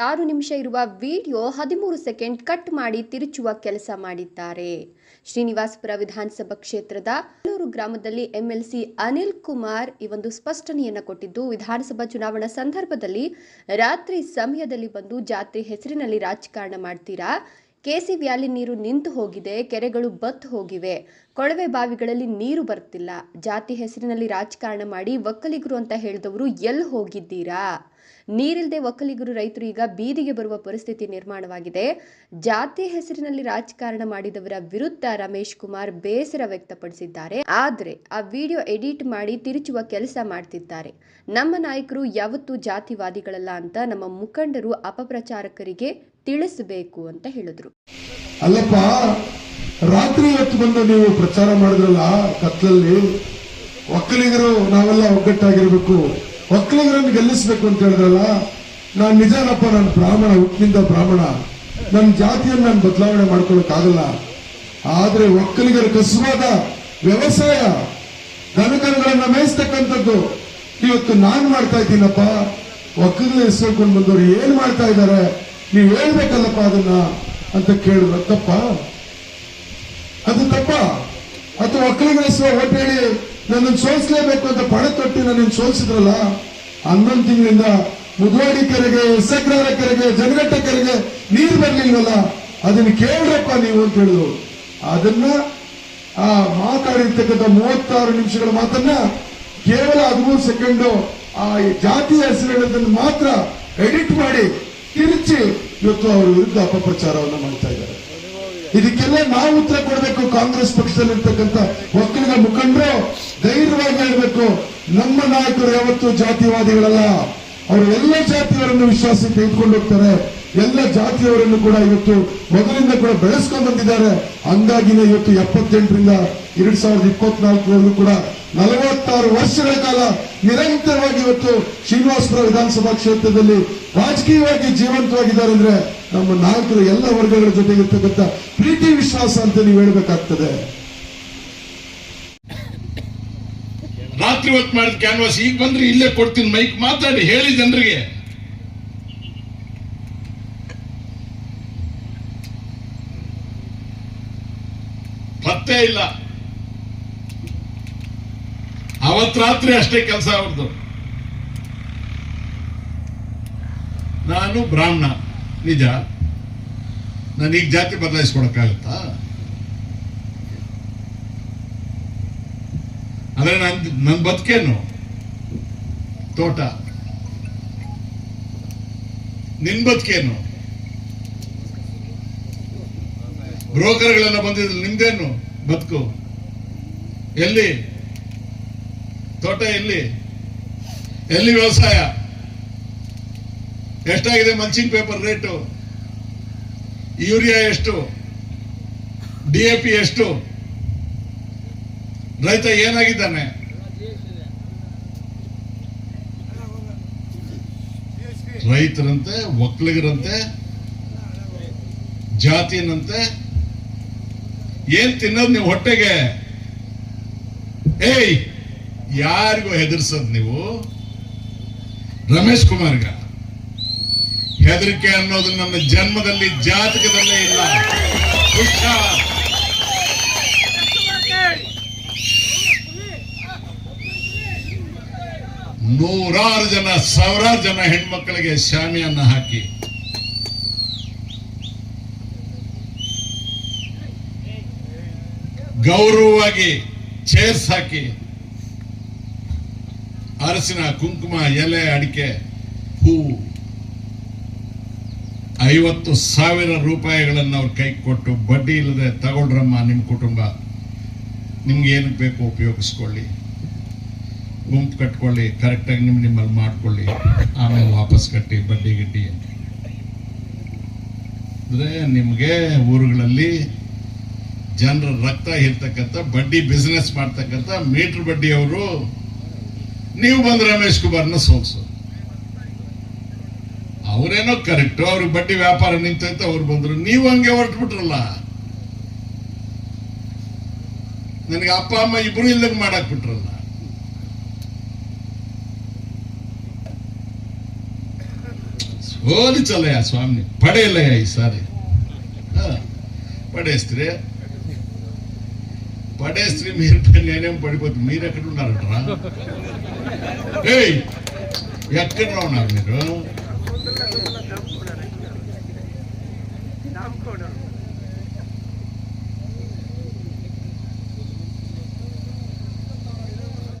ನಿಮಿಷ ಇರುವ ವಿಡಿಯೋ ಹದಿಮೂರು ಸೆಕೆಂಡ್ ಕಟ್ ಮಾಡಿ ತಿರುಚುವ ಕೆಲಸ ಮಾಡಿದ್ದಾರೆ. ಶ್ರೀನಿವಾಸಪುರ ವಿಧಾನಸಭಾ ಕ್ಷೇತ್ರದ ಕಲ್ಲೂರು ಗ್ರಾಮದಲ್ಲಿ ಎಂಎಲ್ಸಿ ಅನಿಲ್ ಕುಮಾರ್ ಈ ಒಂದು ಸ್ಪಷ್ಟನೆಯನ್ನು ಕೊಟ್ಟಿದ್ದು, ವಿಧಾನಸಭಾ ಚುನಾವಣಾ ಸಂದರ್ಭದಲ್ಲಿ ರಾತ್ರಿ ಸಮಯದಲ್ಲಿ ಬಂದು ಜಾತ್ರೆ ಹೆಸರಿನಲ್ಲಿ ರಾಜಕಾರಣ ಮಾಡ್ತೀರಾ? ಕೆಸಿ ವ್ಯಾಲಿ ನೀರು ನಿಂತು ಹೋಗಿದೆ, ಕೆರೆಗಳು ಬತ್ತು ಹೋಗಿವೆ. ಕೊಳವೆ ಬಾವಿಗಳಲ್ಲಿ ನೀರು ಬರ್ತಿಲ್ಲ. ಜಾತಿ ಹೆಸರಿನಲ್ಲಿ ರಾಜಕಾರಣ ಮಾಡಿ ಒಕ್ಕಲಿಗರು ಅಂತ ಹೇಳಿದವರು ಎಲ್ಲಿ ಹೋಗಿದ್ದೀರಾ? ನೀರಿಲ್ಲದೆ ಒಕ್ಕಲಿಗರು ರೈತರು ಈಗ ಬೀದಿಗೆ ಬರುವ ಪರಿಸ್ಥಿತಿ ನಿರ್ಮಾಣವಾಗಿದೆ. ಜಾತಿ ಹೆಸರಿನಲ್ಲಿ ರಾಜಕಾರಣ ಮಾಡಿದವರ ವಿರುದ್ಧ ರಮೇಶ್ ಕುಮಾರ್ ಬೇಸರ ವ್ಯಕ್ತಪಡಿಸಿದ್ದಾರೆ. ಆದರೆ ಆ ವಿಡಿಯೋ ಎಡಿಟ್ ಮಾಡಿ ತಿರುಚುವ ಕೆಲಸ ಮಾಡ್ತಿದ್ದಾರೆ. ನಮ್ಮ ನಾಯಕರು ಯಾವತ್ತೂ ಜಾತಿವಾದಿಗಳಲ್ಲ ಅಂತ ನಮ್ಮ ಮುಖಂಡರು ಅಪಪ್ರಚಾರಕರಿಗೆ ತಿಳಿಸಬೇಕು ಅಂತ ಹೇಳಿದ್ರು. ಅಲ್ಲಪ್ಪ, ರಾತ್ರಿ ಹೊತ್ತು ಬಂದು ನೀವು ಪ್ರಚಾರ ಮಾಡಿದ್ರಲ್ಲ ಕತ್ಲಲ್ಲಿ ಒಕ್ಕಲಿಗರು ನಾವೆಲ್ಲ ಒಗ್ಗಟ್ಟಾಗಿರ್ಬೇಕು. ಒಕ್ಕಲಿಗರನ್ನು ಗೆಲ್ಲಿಸ್ಬೇಕು ಅಂತ ಹೇಳಿದ್ರಲ್ಲ, ನಾನ್ ನಿಜಾನಪ್ಪ, ನಾನು ಬ್ರಾಹ್ಮಣ, ಹುಟ್ಟಿನಿಂದ ಬ್ರಾಹ್ಮಣ. ನನ್ನ ಜಾತಿಯನ್ನು ನಾನು ಬದಲಾವಣೆ ಮಾಡ್ಕೊಳಕ್ಕಾಗಲ್ಲ. ಆದ್ರೆ ಒಕ್ಕಲಿಗರ ಕಸುವಾದ ವ್ಯವಸಾಯ ದನಕರುಗಳನ್ನ ಮೇಯಿಸ್ತಕ್ಕಂಥದ್ದು ಇವತ್ತು ನಾನ್ ಮಾಡ್ತಾ ಇದ್ದೀನಪ್ಪ. ಒಕ್ಕಲಿಗರ ಹೆಸರುಕೊಂಡು ಬಂದವರು ಏನ್ ಮಾಡ್ತಾ ಇದ್ದಾರೆ? ನೀವ್ ಹೇಳ್ಬೇಕಲ್ಲಪ್ಪ ಅದನ್ನ ಅಂತ ಕೇಳಿದ್ರ. ತಪ್ಪ? ಅದು ತಪ್ಪ? ಅಥವಾ ಒಕ್ಕಲಿಗಳಿಸುವ ಓಟ್ ಹೇಳಿ ನನ್ನನ್ನು ಸೋಲಿಸಲೇಬೇಕು ಅಂತ ಪಣ ತೊಟ್ಟಿ ನನ್ನನ್ನು ಸೋಲಿಸಿದ್ರಲ್ಲ, ಹನ್ನೊಂದು ತಿಂಗಳಿಂದ ಮುದ್ವಾಡಿ ಕೆರೆಗೆ ಸಕ್ರಾರ ಕೆರೆಗೆ ಜನಗಟ್ಟ ಕೆರೆಗೆ ನೀರು ಬರ್ಲಿಲ್ವಲ್ಲ, ಅದನ್ನ ಕೇಳ್ರಪ್ಪ ನೀವು ಅಂತ ಹೇಳಿದ್ರು. ಅದನ್ನ ಆ ಮಾತಾಡಿರ್ತಕ್ಕಂಥ ಮೂವತ್ತಾರು ನಿಮಿಷಗಳ ಮಾತನ್ನ ಕೇವಲ ಹದಿಮೂರು ಸೆಕೆಂಡು ಆ ಜಾತಿಯ ಹೆಸರು ಹೇಳೋದನ್ನು ಮಾತ್ರ ಎಡಿಟ್ ಮಾಡಿ ತಿರುಚಿ ಇವತ್ತು ಅವರ ವಿರುದ್ಧ ಅಪಪ್ರಚಾರವನ್ನು ಮಾಡ್ತಾ ಇದ್ದಾರೆ. ಇದಕ್ಕೆಲ್ಲ ನಾವು ಉತ್ತರ ಕೊಡಬೇಕು ಕಾಂಗ್ರೆಸ್ ಪಕ್ಷದಲ್ಲಿ ಇರ್ತಕ್ಕಂಥ ಒಕ್ಕಲಿಗ ಮುಖಂಡರು, ಧೈರ್ಯವಾಗಿ ಹೇಳಬೇಕು. ನಮ್ಮ ನಾಯಕರು ಯಾವತ್ತೂ ಜಾತಿವಾದಿಗಳಲ್ಲ. ಅವರು ಎಲ್ಲ ಜಾತಿಯವರನ್ನು ವಿಶ್ವಾಸಕ್ಕೆ ತೆಗೆದುಕೊಂಡು ಹೋಗ್ತಾರೆ. ಎಲ್ಲ ಜಾತಿಯವರನ್ನು ಕೂಡ ಇವತ್ತು ಮೊದಲಿಂದ ಕೂಡ ಬೆಳೆಸ್ಕೊಂಡ್ ಬಂದಿದ್ದಾರೆ. ಹಂಗಾಗಿನೇ ಇವತ್ತು ಎಪ್ಪತ್ತೆಂಟರಿಂದ ಎರಡ್ ಸಾವಿರದ ಇಪ್ಪತ್ನಾಲ್ಕರಲ್ಲೂ ಕೂಡ ನಲವತ್ತಾರು ವರ್ಷಗಳ ಕಾಲ ನಿರಂತರವಾಗಿ ಇವತ್ತು ಶ್ರೀನಿವಾಸಪುರ ವಿಧಾನಸಭಾ ಕ್ಷೇತ್ರದಲ್ಲಿ ರಾಜಕೀಯವಾಗಿ ಜೀವಂತವಾಗಿದ್ದಾರೆ ಅಂದ್ರೆ ನಮ್ಮ ನಾಯಕರು ಎಲ್ಲ ವರ್ಗಗಳ ಜೊತೆಗೆ ಇರ್ತಕ್ಕಂಥ ಪ್ರೀತಿ ವಿಶ್ವಾಸ ಅಂತ ನೀವು ಹೇಳ್ಬೇಕಾಗ್ತದೆ. ರಾತ್ರಿ ಹೊತ್ತು ಮಾಡಿದ ಕ್ಯಾನ್ವಾಸ್ ಈಗ ಬಂದ್ರೆ ಇಲ್ಲೇ ಕೊಡ್ತೀನಿ ಮೈಕ್ ಮಾತಾಡಿ, ಹೇಳಿ ಜನರಿಗೆ. ಪತ್ತೆ ಇಲ್ಲ. ಅವತ್ ರಾತ್ರಿ ಅಷ್ಟೇ ಕೆಲಸ ಅವ್ರದ್ದು ನಾನು ಬ್ರಾಹ್ಮಣ. ನಿಜ? ನನಗೆ ಜಾತಿ ಬದಲಾಯಿಸ್ಕೊಡಕ್ಕಾಗತ್ತಾ ಅಂದ್ರೆ ನನ್ ನನ್ ಬದುಕೇನು? ತೋಟ. ನಿನ್ ಬದುಕೇನು? ಬ್ರೋಕರ್ಗಳೆಲ್ಲ ಬಂದಿದ್ರು, ನಿಮ್ದೇನು ಬದುಕು? ಎಲ್ಲಿ? ತೋಟ ಎಲ್ಲಿ ಎಲ್ಲಿ ವ್ಯವಸಾಯ? ಎಷ್ಟಾಗಿದೆ ಮಲ್ಚಿಂಗ್ ಪೇಪರ್ ರೇಟು ಯೂರಿಯಾ ಎಷ್ಟು? ಡಿ ಎ ಪಿ ಎಷ್ಟು? ರೈತ ಏನಾಗಿದ್ದಾನೆ? ರೈತರಂತೆ, ಒಕ್ಕಲಿಗರಂತೆ ಜಾತಿನಂತೆ ಏನ್ ತಿನ್ನೋದು ನೀವು ಹೊಟ್ಟೆಗೆ? ಏಯ್! ಯಾರಿಗೂ ಹೆದರ್ಸದ್ ನೀವು? ರಮೇಶ್ ಕುಮಾರ್ಗ. ಹೆದರಿಕೆ ಅನ್ನೋದು ನನ್ನ ಜನ್ಮದಲ್ಲಿ ಜಾತಕದಲ್ಲೇ ಇಲ್ಲ. ನೂರಾರು ಜನ, ಸಾವಿರಾರು ಜನ ಹೆಣ್ಮಕ್ಕಳಿಗೆ ಶಾಮಿಯನ್ನ ಹಾಕಿ. ಗೌರವವಾಗಿ ಚೇರ್ಸ್ ಹಾಕಿ. ಅರಸಿನ ಕುಂಕುಮ, ಎಲೆ, ಅಡಿಕೆ ಹೂವು ಐವತ್ತು ಸಾವಿರ ರೂಪಾಯಿಗಳನ್ನು ಅವ್ರ ಕೈ ಕೊಟ್ಟು ಬಡ್ಡಿ ಇಲ್ಲದೆ ತಗೊಳ್ರಮ್ಮ ನಿಮ್ಮ ಕುಟುಂಬ. ನಿಮ್ಗೆ ಏನು ಬೇಕು ಉಪಯೋಗಿಸ್ಕೊಳ್ಳಿ. ಗುಂಪು ಕಟ್ಕೊಳ್ಳಿ ಕರೆಕ್ಟಾಗಿ ನಿಮ್ಮ ನಿಮ್ಮಲ್ಲಿ ಮಾಡ್ಕೊಳ್ಳಿ. ಆಮೇಲೆ ವಾಪಸ್ ಕಟ್ಟಿ ಬಡ್ಡಿ, ಗಿಡ್ಡಿ ಅಂದ್ರೆ ನಿಮಗೆ ಊರುಗಳಲ್ಲಿ ಜನರ ರಕ್ತ ಇರ್ತಕ್ಕಂಥ ಬಡ್ಡಿ ಬಿಸ್ನೆಸ್ ಮಾಡ್ತಕ್ಕಂಥ ಮೀಟ್ರ್ ಬಡ್ಡಿಯವರು ನೀವು ಬಂದು ರಮೇಶ್ ಕುಮಾರ್ನ ಸೋಲ್ಸೋದು ಅವರೇನೋ ಕರೆಕ್ಟು ಅವ್ರಿಗೆ ಬಡ್ಡಿ ವ್ಯಾಪಾರ ನಿಂತೈತೆ ಅವ್ರು ಬಂದರು. ನೀವು ಹಂಗೆ ಹೊರಟ್ಬಿಟ್ರಲ್ಲ. ನನಗೆ ಅಪ್ಪ, ಅಮ್ಮ ಇಬ್ರು ಇಲ್ಲದಂಗೆ ಮಾಡಕ್ ಬಿಟ್ರಲ್ಲ ಸೋಲಿ ಸ್ವಾಮಿ. ಪಡೆಯಲ್ಲಯ್ಯ ಈ ಸಾರಿ. ಪಡೆಯಿಸ್ತೀರಿ. పడేస్తే మీరు నేనేం పడిపోతుంది. మీరు ఎక్కడ ఉన్నారట్రా? ఎక్కడ ఉన్నారు మీరు?